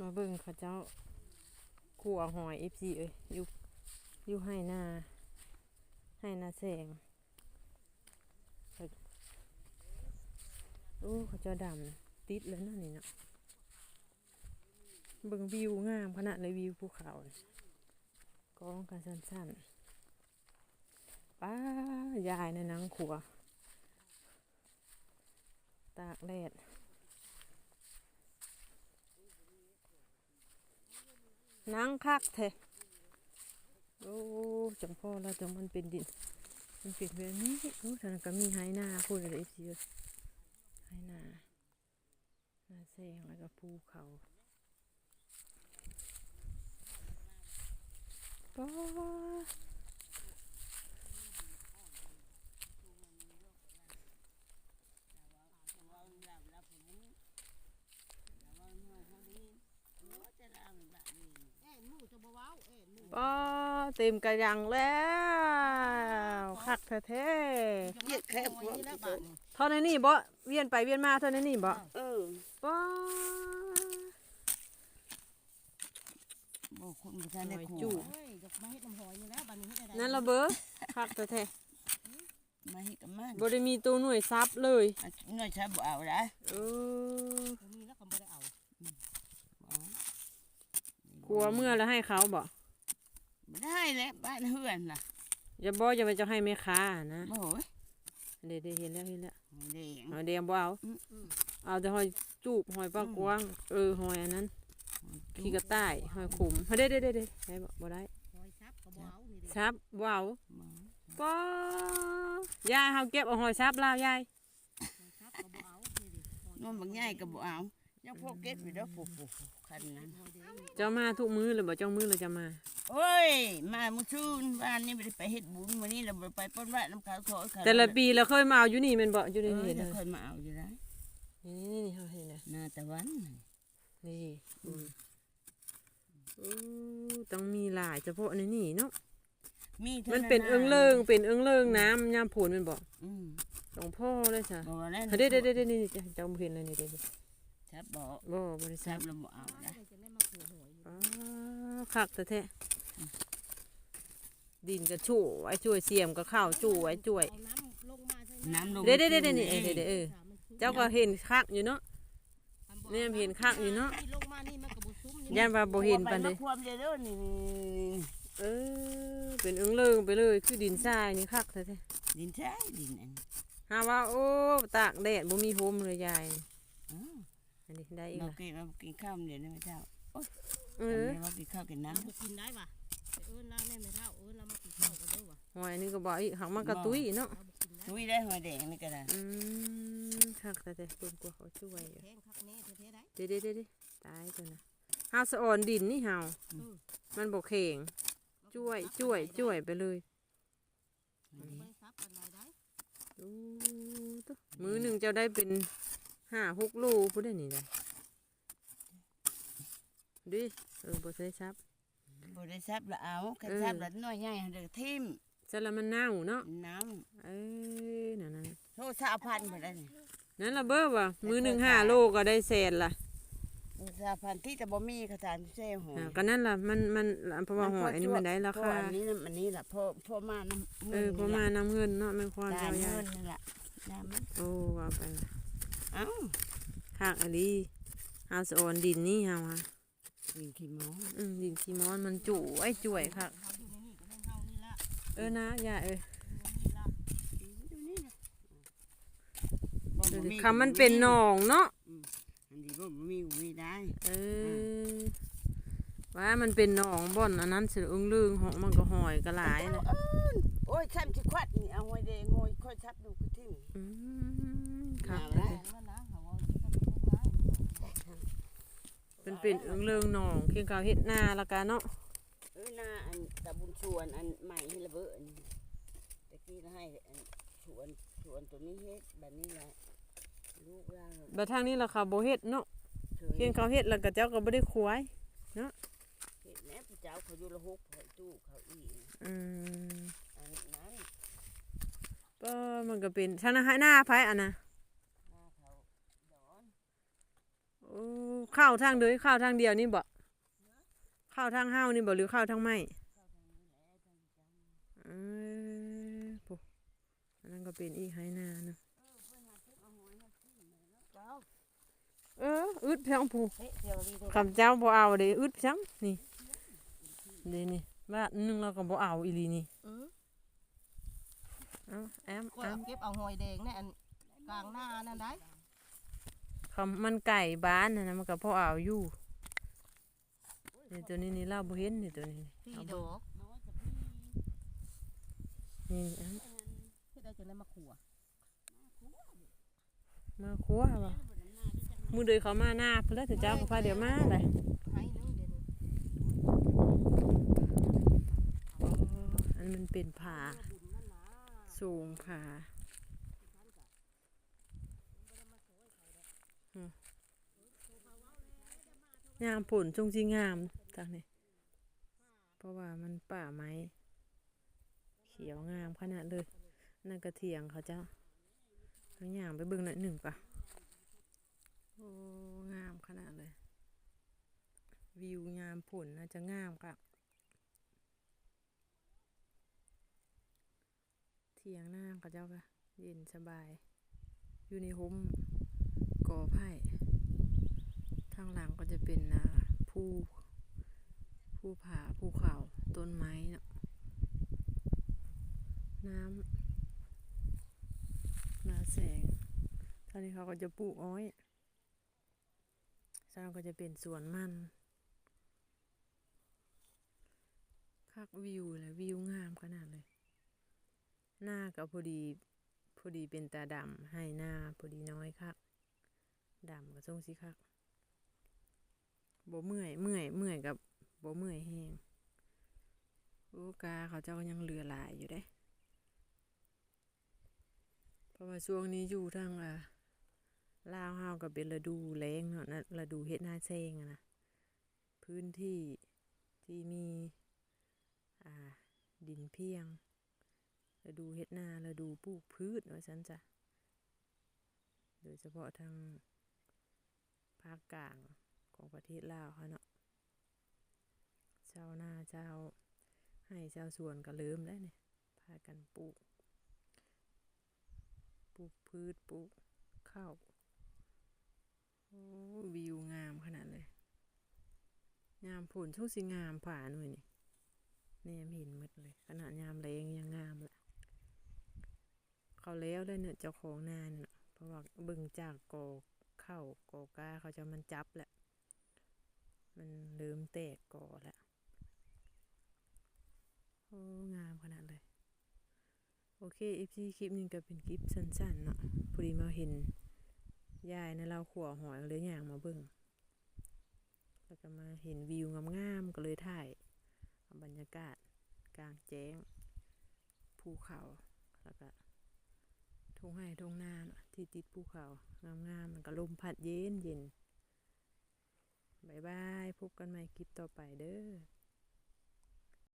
มาเบิ่งเขาเจ้าขัวหอยเอฟซีเอ้ยอยู่อยู่ให้นาให้นาแสงโอ้เขาเจ้าดำติดแล้วนั่นนี่เนาะเบิ่งวิวงามขนาดเลยวิวภูเขากองกันสั้นๆป้ายายในนังขัว ตากแดด นังคักแท้โอ้จังพ่อแล้วจังมันเป็นดิน มันเป็นแบบนี้โอ้ฉันก็มีไฮนาพูดอะไรสิไฮนาหน้าแซงแล้วก็ภูเขาป้า ป้าเต็มกระยังแล้วคักแท้เย็ดแค่พวกที่เปิดๆเท่านั้นนี่บ่เวียนไปเวียนมาเท่านั้นนี่บ่เออป้าบอกคนประธานได้หอยขู่จุเฮ้ยดอกไม้เฮ็ดน้ำหอยอยู่แล้วบัดนี้เฮ็ดอะไรนั่นละเบอคักแท้มาให้กับมันๆบ่ได้มีตัวหน่วยซับเลยอันน้อยชาบ่เอาได้เออบ่มีแล้วก็บ่ได้เอากลัวเมื่อแล้วให้เขาบ่ ไม่ได้แล้วบ้านเฮือนน่ะอย่าบอกอย่าไปจะให้แม่ค้านะโอ้ยเดี๋ยวๆเห็นแล้วเห็นแล้วไม่ได้หยังหอยแดงบ่เอาอืมเอาแต่หอยจูบหอยปลากวางเออหอยอันนั้นขี้กระต่ายหอยขมเฮ้ยเด้เด้เด้เด้ได้บ่บ่ได้หอยซับก็บ่เอานี่เด้ซับบ่เอาหมอป้ยายเฮาเก็บเอาหอยซับลาวยายหอยซับก็บ่เอานี่เด้หอยนอนบางใหญ่ก็บ่เอายังพวกเก็บอยู่เด้อปุ๊บๆ คันนั้นหอยแดงนี่เจ้ามาทุกมื้อเลยบ่เจ้ามื้อเลยจะมา โอ้ย มามื้อชื่นบ้านนี้บ่ได้ไปเฮ็ดบุญมื้อนี้เราบ่ได้ไปป้นว่าน้ำขาวขอเขาแต่ละปีเราเคยมาเอาอยู่นี่แม่นบ่อยู่เอนี่อเห็นจะเลยเคยมาเอาอยู่ได้นี่นี่นี่เฮาเห็นเลยหน้าตะวันนี่อืมอู้ต้องมีหลายเฉพาะในนี่เนาะมีท่ามันเป็นเอิงเลิงเป็นเอิงเลิงน้ำยามผลมันบอกอืมหลวงพ่อเลยจ้ะบ่ว่าแล้วเฮ้ยเด้เด้เด้เด้นี่จ้ะเจ้าบ่เห็นเลยนี่เด้เด้ ชับบ่บ่บริษัชัทบแล้วบ่เอาเอาได้ได้จะได้มาขัวหอยอยู่อ๋อคักแต่แท้ดินก็ชู่ไว้ช่วยเสียมก็เข้าวจู่ไว้จ่วย เอาน้ำลงมาใช่ไหมน้ำลงเด้เด้เด้เด้นี่เอ้ยเด้เด้เออค่ะมันชุ่มเจ้าก็เห็นคักอยู่เนาะทำบ่เนี่ยเห็นคักอยู่เนาะที่ลงมานี่มันก็บ่ชุ่มนี่ย่านว่าบ่เห็นปานใดไปมาความเด้อเด้อนี่เออเป็นเอิงเลิงไปเลยคือดินทรายนี่คักแต่แท้ดินใช่ดินอันหาว่าโอ้ตากแดดบ่มีโฮมเลยยาย อ้าว อันนี้ได้อีกเราละกินเรากินข้าวเดี๋ยวนี้ไม่เท่าเออเรากินข้าวกินน้บ่กินได้ว่ะไปเอิ้นเราแน่ไม่เท่าเอิ้นเรามากินข้าวกันเด้อว่ะหอยนี่ก็บอกอีกหักมันกระตุ้ยเนาะเราบ่กินได้ำตุ้ยได้หัวแดงนี่ก็ได้อืมคักแต่แต่เพิ่นกลัวเขาช่วยอยู่แพงคักแน่แท้ๆได้เด้เด้เด้เด้ตายตัวนะเฮาสะอ่อนดินนี่เฮาเออมันบ่แข็งช่วยช่วยช่วยไปเลยบ่ได้ซับปานใดได้ดูตัวมือหนึ่งเจ้าได้เป็น ห้าหกโลพูดได้นี่ได้ดิเออบ่ได้ซับบริษัทละเอาคันซับละน้อยใหญ่เดือทิมซะละมันเน่าเนาะน้เอ้ยนั่นน่ะำโทษสาพันไปได้นี่นั่นละเบ้อว่ะมือหนึ่งห้าโลก็ได้แสนละสาพันที่จะบ่มีกระถางเซ่หออ่าก็นั่นล่ะมันมันเพราะว่าหอยอันนี้มันได้ราเพราะคาอันนี้น่ะอันนี้ล่ะพ่อพ่อมาน้ำเออประมาณน้ำเงินเนาะแม่ควานตาเจ้าเงิยายนนี่ล่ะน้ำมัน โอ้ว่าไปละ เอ้าคากอันนี้เฮาสะอ่อนดินนี่เฮาฮะกินขี้หมออืมดินขี้มอนมันจุไอ้จ่วยค่ะเฮาอยู่ในนี่ก็แม่นเฮานี่ละเออนะอย่าเออนี่ละอยู่นี่นะบ่บ่มีคำมันเป็นหนองเนาะอันนี้บ่บ่มีบ่มีได้ เออ ว่ามันเป็นหนองบ่อนอันนั้นสิอึ้งลึงหอกมันก็หอยก็หลายเลยเอิ้นโอ้ยซ้ำสิควัดนี่เอาหอยแดงหอยค่อยชัดดูคือทิ่มอืมครับมาแล้วแพงแล้วนะเฮาเอาที่เขาลง มาอยู่เป็นเป็นอึ้งลึงหนองเคียงกาวเฮ็ดนาละกันเนาะเออหน้าอันตะบุญชวนอันใหม่ให้ระเบิดอันตะกี้ให้อันชวนชวนตัวนี้เฮ็ดแบบนี้แหละลูกล่างบัดทางนี้ล่ะค่ะบ่เฮ็ดเนาะเฉยเคียงกาวเฮ็ดแล้วก็เจ้าก็บ่ได้ควายเฮ็ดแม่ผู้เจ้าเขาอยู่ละหกเขาตู้เขาอีกอืมอันนั้นก็มันก็เป็นชนะให้หน้าไผอันน่ะ หน้าเขาดอน โอ้ อ้เข้าวทางเดียวเข้าวทางเดียวนี่บ่เข้าวทางเฮานี่บ่หรือเข้าวทางไม้เออปุ๊อันนั้นก็เป็นอีกไหนาเนาะเจ้าเอออึดเพียงผู้เฮ้ยเดี๋ยวดีเลยคำเจ้าบ่เอาเด้อึดจังนี่เด้นี่บ้านนึงเราก็บ่เอาอีหลีนี่อือเอาแอมก็แอมเก็บเอาหอยแดงในอันกลางหน้านั่นได้ คำมันไก่บ้านน่ะนะมันก็พอเอาอยู่นี่ตัวนี้นี่เราบ่เห็นนี่ตัวนี้พี่เอาดบ่อกนี่แอมที่ได้จะได้มาขัวมาครัวบ่มือเดยเขามาหน้าเพิ่นแล้วแต่เจ้าก็พาเดี๋ยวมาเลยให้นึงเดี๋ยวนี้อ๋ออันมันเป็นผาสูงผาอืม งามผลจงสิงามทางนี้เพราะว่ามันป่าไม้เขียวงามขนาดเลยนั่นกระเทียงเขาเจ้าเอาอย่างไปเบิ่งหน่อยหนึ่งปะโอ้งามขนาดเลย วิวงามผลน่าจะงามค่ะเทียงหน้าเขาเจ้าค่ะเย็นสบาย อยู่ในห่มกอไผ่ ทางหลังก็จะเป็นอ่าภูภูผาภูเขาต้นไม้เนาะน้ำนาแสงตอนนี้เขาก็จะปลูกอ้อยตอนนั้นก็จะเป็นสวนมันคักวิวเลยวิวงามขนาดเลย หน้าก็พอดีพอดีเป็นตาดำให้หน้าพอดีน้อยคักดำก็ทรงสิคัก บ่เมื่อย เมื่อย เมื่อยกับบ่เมื่อยแห้งโอ้กาเขาเจ้าก็ยังเหลือหลายอยู่เด้ เพราะว่าช่วงนี้อยู่ทางอ่าลาวเฮาก็เป็นฤดูแล้งเนาะนะฤดูเฮ็ดนาแซงนะพื้นที่ที่มีอ่าดินเพียงฤดูเฮ็ดนาฤดูปลูกพืชว่าซั่นจ้ะโดยเฉพาะทางภาคกลาง ของประเทศลาวเขาเนาะชาวนาชาวให้ชาวสวนก็เริ่มแล้วเนี่ยพากันปลูก ปลูกพืชปลูกข้าวโอ้วิวงามขนาดเลย งามผลช่วงสิงามผ่าหน่อยนี่แนมเห็นมดเลย ขนาดยามแรงยังงามละเขาแล้วเลยเนี่ยเจ้าของนานเนาะเพราะว่าบิ่งจากกอเข้ากอกาเขาจะมันจับแหละ มันเริ่มแตกก่อแล้วโอ้งามขนาดเลย โอเคอีพีคลิปนี้ก็เป็นคลิปสั้นๆเนาะพอดีมาเห็นยายในะเราขัวหอยเลยอย่างมาเบิ่งแล้วก็มาเห็นวิวงามๆก็เลยถ่ายบรรยากาศกลางแจ้งภูเขาแล้วก็ทุ่งไร่ทุ่งนาเนาะที่ติดภูเขางามๆมันก็ลมพัดเย็นเย็น บายบายพบกันใหม่คลิปต่อไปเด้อ